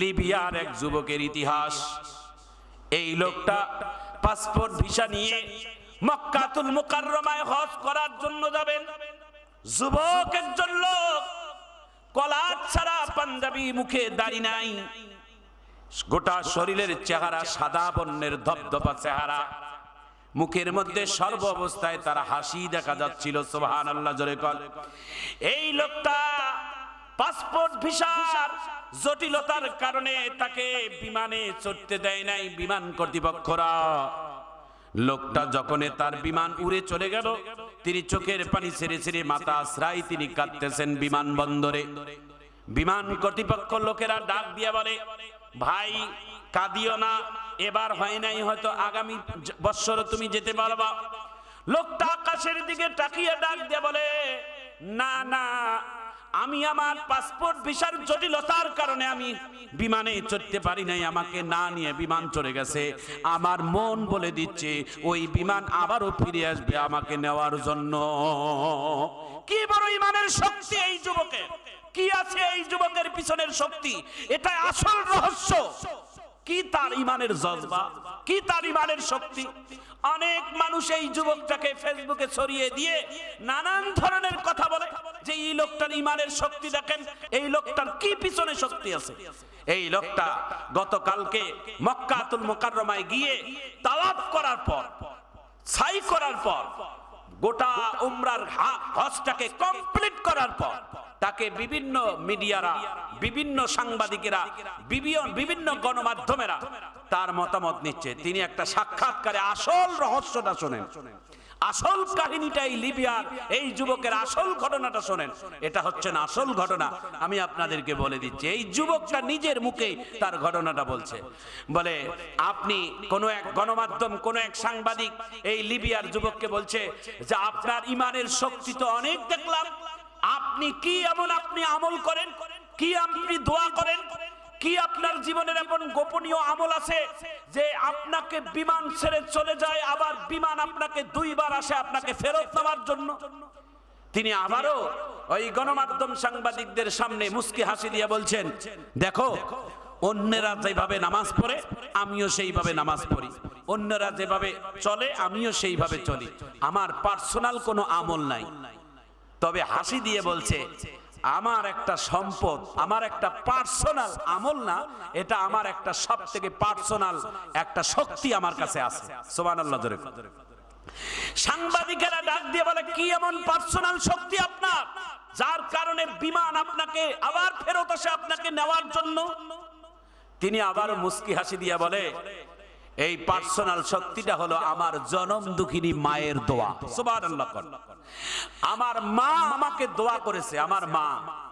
লিবিয়ার এক যুবকের ইতিহাস। এই লোকটা পাসপোর্ট ভিসা নিয়ে মক্কাতুল মুকাররমায় হজ করার জন্য যাবেন। যুবক একজন লোক কলার ছাড়া পাঞ্জাবি মুখে দাড়ি নাই। গোটা শরীরের চেহারা সাদা বর্ণের ধবধবা চেহারা। মুখের মধ্যে সর্ব অবস্থায় তারা হাসি দেখা যাচ্ছিল সোহান আল্লাহ জোরে কল এই লোকটা পাসপোর্ট ভিসার জটিলতার কারণে তাকে বিমানে চড়তে দেয় নাই বিমান কর্তৃপক্ষরা। লোকটা যখন তার বিমান উড়ে চলে গেল, তিনি চোখের পানি ছেড়ে ছেড়ে মাথা আশ্রাই তিনি কাঁদতেছেন বিমানবন্দরে বিমান কর্তৃপক্ষ লোকেরা ডাক দিয়া বলে, ভাই, কাঁদিও না, এবার হয় নাই হয়তো আগামী বৎসর তুমি যেতে পারবা। লোকটা আকাশের দিকে তাকিয়ে ডাক দিয়ে বলে, না না আমি আমার পাসপোর্ট ভিসার জটিলতার কারণে আমি বিমানে চড়তে পারি নাই, আমাকে না নিয়ে বিমান চড়ে গেছে। আমার মন বলে দিচ্ছে, ওই বিমান আবারও ফিরে আসবে আমাকে নেওয়ার জন্য। কি বড় ইমানের শক্তি এই যুবকের কি আছে এই যুবকের পিছনের শক্তি? এটা আসল রহস্য। কি তার ইমানের জজবা? কি তার ইমানের শক্তি? অনেক মানুষ এই যুবকটাকে ফেসবুকে ছড়িয়ে দিয়ে নানান ধরনের কথা বলে যে, এই লোকটার ইমানের শক্তি দেখেন, এই লোকটার কি পিছনে শক্তি আছে? এই লোকটা গতকালকে মক্কাতুল মোকাররমায় গিয়ে তাওয়াফ করার পর, ছাই করার পর, গোটা উমরার হজটাকে কমপ্লিট করার পর, তাকে বিভিন্ন মিডিয়ারা, বিভিন্ন সাংবাদিকেরা বিভি- বিভিন্ন গণমাধ্যমেরা তার মতামত নিচ্ছে। তিনি একটা সাক্ষাৎকারে আসল রহস্যটা শোনেন। আসল কাহিনীটা এই লিবিয়ার এই যুবকের আসল ঘটনাটা শোনেন। এটা হচ্ছে না আসল ঘটনা। আমি আপনাদেরকে বলে দিচ্ছি, এই যুবকটা নিজের মুখে তার ঘটনাটা বলছে। বলে, আপনি কোনো এক গণমাধ্যম, কোনো এক সাংবাদিক এই লিবিয়ার যুবককে বলছে যে, আপনার ইমানের শক্তি তো অনেক দেখলাম। আপনি কি এমন আপনি আমল করেন? কি আপনি দোয়া করেন? কি আপনার জীবনের এমন গোপনীয় আমল আছে যে আপনাকে বিমান ছেড়ে চলে যায়, আবার বিমান আপনাকে দুইবার আসে আপনাকে ফেরত নেওয়ার জন্য? তিনি আবারও ওই গণমাধ্যম সাংবাদিকদের সামনে মুস্কি হাসি দিয়ে বলছেন, দেখো, অন্যেরা যেভাবে নামাজ পড়ে, আমিও সেইভাবে নামাজ পড়ি। অন্যরা যেভাবে চলে, আমিও সেইভাবে চলি। আমার পার্সোনাল কোনো আমল নাই। তবে হাসি দিয়ে বলছে আমার একটা সম্পদ, আমার একটা পার্সোনাল আমল না, এটা আমার একটা সব থেকে পার্সোনাল একটা শক্তি আমার কাছে আছে। সোমান আল্লাহ সাংবাদিকেরা ডাক দিয়ে বলে, কি এমন পার্সোনাল শক্তি আপনার, যার কারণে বিমান আপনাকে আবার ফেরত আসে আপনাকে নেওয়ার জন্য? তিনি আবার মুস্কি হাসি দিয়ে বলে এই পার্সোনাল শক্তিটা হলো আমার জনম দুঃখিনী মায়ের দোয়া। আমার মা আমাকে দোয়া করেছে, আমার মা।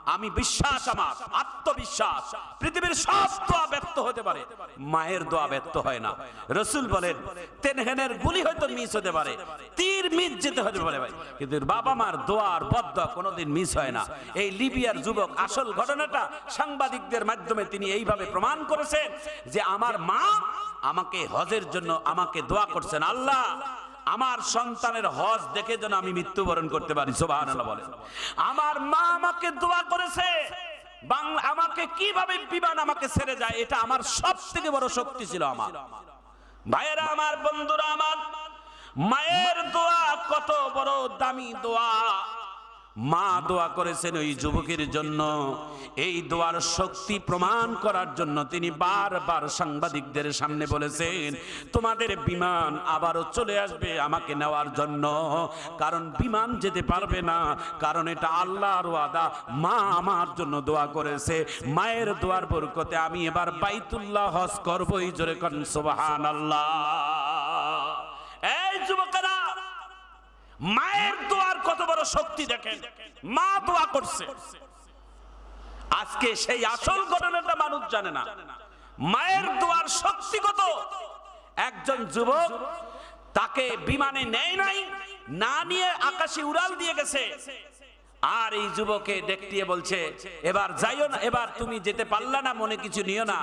আমি বিশ্বাস আমার, আত্মবিশ্বাস, পৃথিবীর সব দোয়া ব্যর্থ হতে পারে। মায়ের দোয়া ব্যর্থ হয় না। রসুল বলেন, তেনহেনের গুলি হয়তো মিস হতে পারে, তীর মিস যেতে হতে পারে ভাই। কিন্তু বাবা মার দোয়া আর বদয়া কোনোদিন মিস হয় না। এই লিবিয়ার যুবক, আসল ঘটনাটা সাংবাদিকদের মাধ্যমে তিনি এইভাবে প্রমাণ করেছেন যে আমার মা আমাকে হজের জন্য আমাকে দোয়া করছেন আল্লাহ। আমার সন্তানের হজ দেখে যেন আমি মৃত্যুবরণ করতে পারি বলে। আমার মা আমাকে দোয়া করেছে, বাংলা আমাকে কীভাবে বিমান আমাকে ছেড়ে যায়, এটা আমার সব থেকে বড় শক্তি ছিল আমার। ভাইয়েরা আমার, বন্ধুরা আমার, মায়ের দোয়া কত বড় দামি দোয়া। মা দোয়া করেছেন ওই যুবকের জন্য। এই দোয়ার শক্তি প্রমাণ করার জন্য তিনি বারবার সাংবাদিকদের সামনে বলেছেন, তোমাদের বিমান আবারও চলে আসবে আমাকে নেওয়ার জন্য। কারণ বিমান যেতে পারবে না, কারণ এটা আল্লাহর ওয়াদা। মা আমার জন্য দোয়া করেছে, মায়ের দোয়ার বরকতে আমি এবার বাইতুল্লাহ হজ করবই জোরে কন, সুবহানাল্লাহ। এই যুবকেরা মায়ের দোয়ার কত বড় শক্তি দেখেন। মা দোয়া করছে। আজকে সেই আসল ঘটনাটা মানুষ জানে না। মায়ের দোয়ার শক্তি কত? একজন যুবক তাকে বিমানে নেয় নাই, না নিয়ে আকাশে উড়াল দিয়ে গেছে। আর এই যুবকে দেখতিয়ে বলছে, এবার যাইও না, এবার তুমি যেতে পারলা না, মনে কিছু নিও না।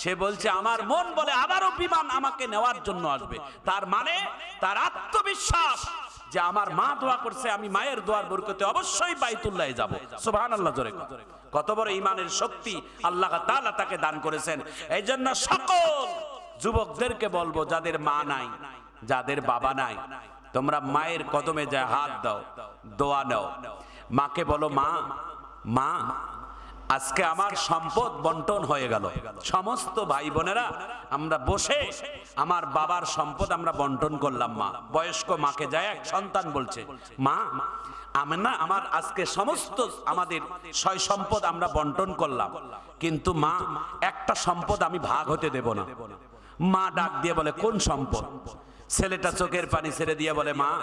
সে বলছে, আমার মন বলে আবারও বিমান আমাকে নেওয়ার জন্য আসবে। তার মানে তার আত্মবিশ্বাস যে আমার মা দোয়া করছে, আমি মায়ের দোয়ার বরকতে অবশ্যই বাইতুল্লাহ যাব। সুবহানাল্লাহ, জোরে কর। কত বড় ইমানের শক্তি আল্লাহ তাআলা তাকে দান করেছেন। এই জন্য সকল যুবকদেরকে বলব, যাদের মা নাই, যাদের বাবা নাই, তোমরা মায়ের কদমে যায় হাত দাও, দোয়া নাও। মাকে বলো, মা মা আজকে আমার সম্পদ বন্টন হয়ে গেল। সমস্ত ভাই বোনেরা আমরা বসে আমার বাবার সম্পদ আমরা বন্টন করলাম মা। বয়স্ক মাকে যায় এক সন্তান বলছে, মা, আমি না আমার আজকে সমস্ত আমাদের সয় সম্পদ আমরা বন্টন করলাম। কিন্তু মা, একটা সম্পদ আমি ভাগ হতে দেব না। মা ডাক দিয়ে বলে, কোন সম্পদ? ছেলেটা চোখের পানি ছেড়ে দিয়ে বলে, মা,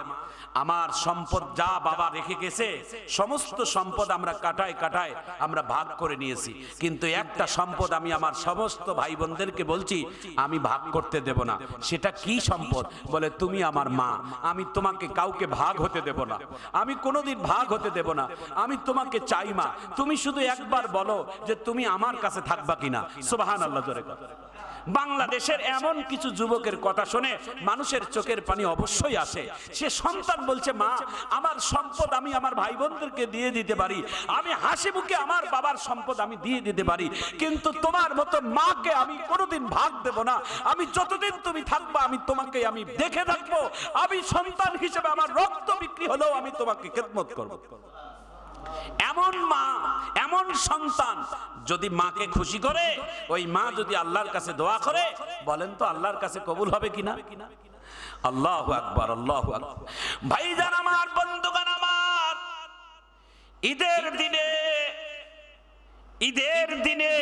আমার সম্পদ যা বাবা রেখে গেছে, সমস্ত সম্পদ আমরা কাটায় কাটায় আমরা ভাগ করে নিয়েছি। কিন্তু একটা সম্পদ আমি আমার সমস্ত ভাই বোনদেরকে বলছি, আমি ভাগ করতে দেব না। সেটা কি সম্পদ? বলে, তুমি আমার মা, আমি তোমাকে কাউকে ভাগ হতে দেব না। আমি কোনোদিন ভাগ হতে দেব না। আমি তোমাকে চাই মা। তুমি শুধু একবার বলো যে তুমি আমার কাছে থাকবা কিনা। সুবাহান আল্লাহ জোরে কথা বাংলাদেশের এমন কিছু যুবকের কথা শুনে মানুষের চোখের পানি অবশ্যই আসে। সে সন্তান বলছে, মা, আমার সম্পদ আমি আমার ভাই বোনদেরকে দিয়ে দিতে পারি। আমি হাসি মুখে আমার বাবার সম্পদ আমি দিয়ে দিতে পারি। কিন্তু তোমার মতো মাকে আমি কোনোদিন ভাগ দেব না। আমি যতদিন তুমি থাকবা, আমি তোমাকে আমি দেখে থাকব। আমি সন্তান হিসেবে আমার রক্ত বিক্রি হলেও আমি তোমাকে খেদমত করব। এমন মা, এমন সন্তান যদি মাকে খুশি করে, ওই মা যদি আল্লাহর কাছে দোয়া করে, বলেন তো আল্লাহর কাছে কবুল হবে কিনা? আল্লাহ আকবার, আল্লাহ ভাইজান আমার বন্ধুগান আমার, ঈদের দিনে ঈদের দিনে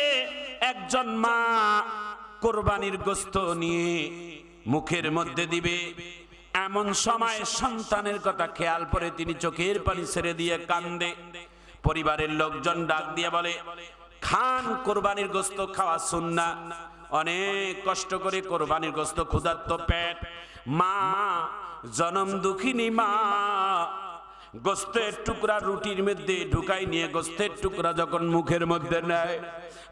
একজন মা কোরবানির গোস্ত নিয়ে মুখের মধ্যে দিবে। এমন সময় সন্তানের কথা খেয়াল করে তিনি চোখের পানি ছেড়ে দিয়ে কান্দে। পরিবারের লোকজন ডাক দিয়ে বলে, খান, কোরবানির গোস্ত খাওয়া সুন্না। অনেক কষ্ট করে কোরবানির গোস্ত ক্ষুধার্ত পেট। মা, জনম দুঃখিনী মা, গোস্তের টুকরা রুটির মধ্যে ঢুকাই নিয়ে গোস্তের টুকরা যখন মুখের মধ্যে নেয়,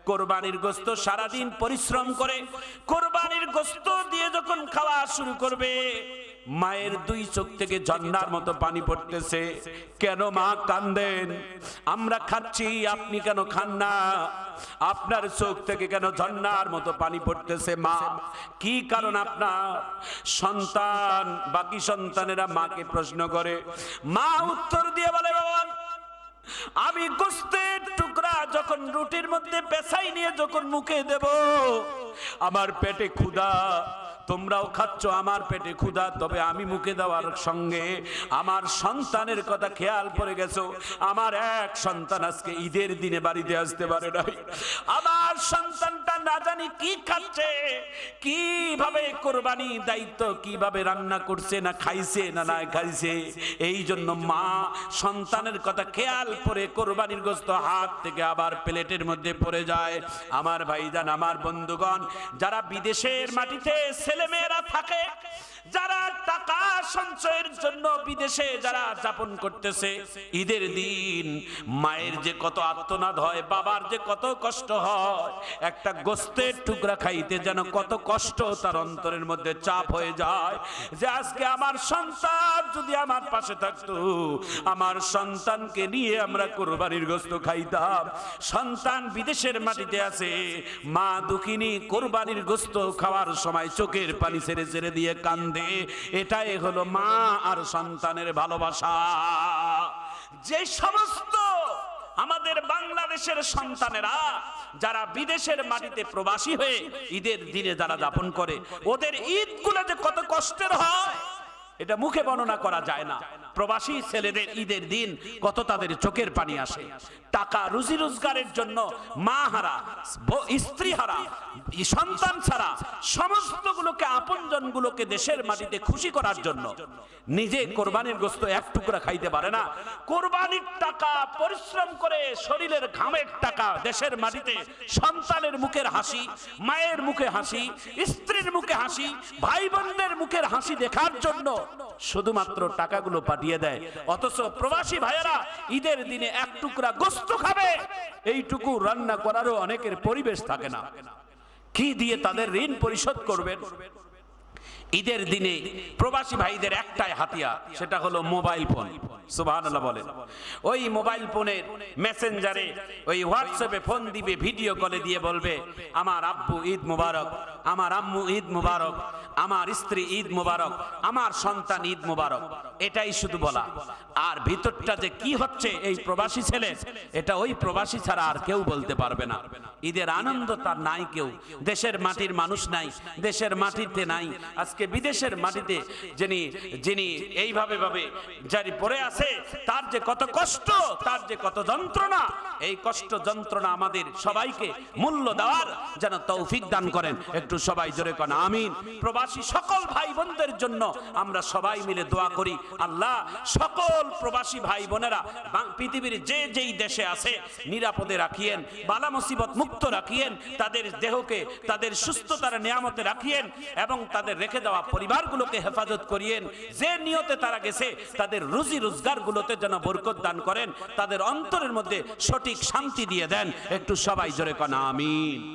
কোরবানির গোস্ত সারাদিন পরিশ্রম করে, কোরবানির গোস্ত দিয়ে যখন খাওয়া শুরু করবে মায়ের দুই চোখ থেকে ঝর্ণার মতো পানি পড়তেছে। কেন মা কান্দেন? আমরা খাচ্ছি, আপনি কেন খান না? আপনার চোখ থেকে কেন ঝর্ণার মতো পানি পড়তেছে মা? কি কারণ আপনার? সন্তান, বাকি সন্তানেরা মাকে প্রশ্ন করে, মা, উত্তর দিয়ে বলে বাবা, আমি গোস্তের টুকরা যখন রুটির মধ্যে পেছাই নিয়ে যখন মুখে দেব, আমার পেটে ক্ষুধা তোমরাও খাচ্ছ আমার পেটে ক্ষুধা, তবে আমি মুখে দেওয়ার সঙ্গে আমার সন্তানের কথা খেয়াল পড়ে গেছো। আমার এক সন্তান আজকে ঈদের দিনে বাড়িতে আসতে পারে নাই। আমার সন্তানটা না জানি কি খাচ্ছে, কীভাবে কোরবানি দায়িত্ব, কীভাবে রান্না করছে না খাইছে না না খাইছে এই জন্য মা সন্তানের কথা খেয়াল করে কোরবানির গোস্ত হাত থেকে আবার প্লেটের মধ্যে পড়ে যায়। আমার ভাইজান, আমার বন্ধুগণ, যারা বিদেশের মাটিতে ছেলেমেয়েরা থাকে, যারা টাকা সঞ্চয়ের জন্য বিদেশে যারা যাপন করতেছে, ঈদের দিন মায়ের যে কত আত্মনাদ হয়, বাবার যে কত কষ্ট হয়, একটা গোস্তের টুকরা খাইতে যেন কত কষ্ট তার অন্তরের মধ্যে চাপ হয়ে যায় যে আজকে আমার সন্তান যদি আমার পাশে থাকতো, আমার সন্তানকে নিয়ে আমরা কোরবানির গোস্ত খাইতাম। সন্তান বিদেশের মাটিতে আছে, মা দুঃখিনী কোরবানির গোস্ত খাওয়ার সময় চোখের পানি ছেড়ে ছেড়ে দিয়ে কান্দে। এটাই হলো মা আর সন্তানের ভালোবাসা। যে সমস্ত আমাদের বাংলাদেশের সন্তানেরা যারা বিদেশের মাটিতে প্রবাসী হয়ে ঈদের দিনে যারা যাপন করে, ওদের ঈদগুলো যে কত কষ্টের হয়, এটা মুখে বর্ণনা করা যায় না। প্রবাসী ছেলেদের ঈদের দিন কত তাদের চোখের পানি আসে। টাকা রুজি রোজগারের জন্য মা হারা স্ত্রী হারা, সন্তান ছাড়া সমস্তগুলোকে আপনজন গুলোকে দেশের মাটিতে খুশি করার জন্য। নিজে কোরবানির গোস্ত এক টুকরা খাইতে পারে না। কোরবানির টাকা পরিশ্রম করে শরীরের ঘামের টাকা, দেশের মাটিতে সন্তানের মুখের হাসি, মায়ের মুখে হাসি, স্ত্রীর মুখে হাসি ভাই বোনদের মুখের হাসি দেখার জন্য শুধুমাত্র টাকাগুলো পাঠিয়ে দেয়। অথচ প্রবাসী ভাইয়েরা ঈদের দিনে এক টুকরা গোস্ত খাবে। এইটুকু রান্না করারও অনেকের পরিবেশ থাকে না। কি দিয়ে তাদের ঋণ পরিশোধ করবেন? ঈদের দিনে প্রবাসী ভাইদের একটাই হাতিয়ার, সেটা হলো মোবাইল ফোন। সুবহানাল্লাহ বলেন ওই মোবাইল ফোনের মেসেঞ্জারে, ওই হোয়াটসঅ্যাপে ফোন দিবে, ভিডিও কলে দিয়ে বলবে, আমার আব্বু ঈদ মুবারক, আমার আম্মু ঈদ মুবারক, আমার স্ত্রী ঈদ মুবারক, আমার সন্তান ঈদ মুবারক। এটাই শুধু বলা। আর ভিতরটা যে কি হচ্ছে এই প্রবাসী ছেলে, এটা ওই প্রবাসী ছাড়া আর কেউ বলতে পারবে না। ঈদের আনন্দ তার নাই কেউ। দেশের মাটির মানুষ নাই, দেশের মাটিতে নাই। আজকে বিদেশের মাটিতে যিনি যিনি এইভাবে ভাবে জারি পড়ে আছে তার যে কত কষ্ট, তার যে কত যন্ত্রণা, এই কষ্ট যন্ত্রণা আমাদের সবাইকে মূল্য দেওয়ার যেন তৌফিক দান করেন। একটু সবাই জোরে কন, আমিন। প্রবাসী সকল ভাই বোনদের জন্য আমরা সবাই মিলে দোয়া করি, আল্লাহ সকল প্রবাসী ভাই বোনেরা পৃথিবীর যে যেই দেশে আছে, নিরাপদে রাখিয়েন, বালা মুসিবত মুক্ত রাখিয়েন, তাদের দেহকে, তাদের সুস্থতার নিয়ামতে রাখিয়েন এবং তাদের রেখে দেওয়া পরিবারগুলোকে হেফাজত করিয়েন। যে নিয়তে তারা গেছে, তাদের রুজি রোজগারগুলোতে যেন বরকত দান করেন, তাদের অন্তরের মধ্যে সঠিক শান্তি দিয়ে দেন। একটু সবাই জোরে কন, আমিন।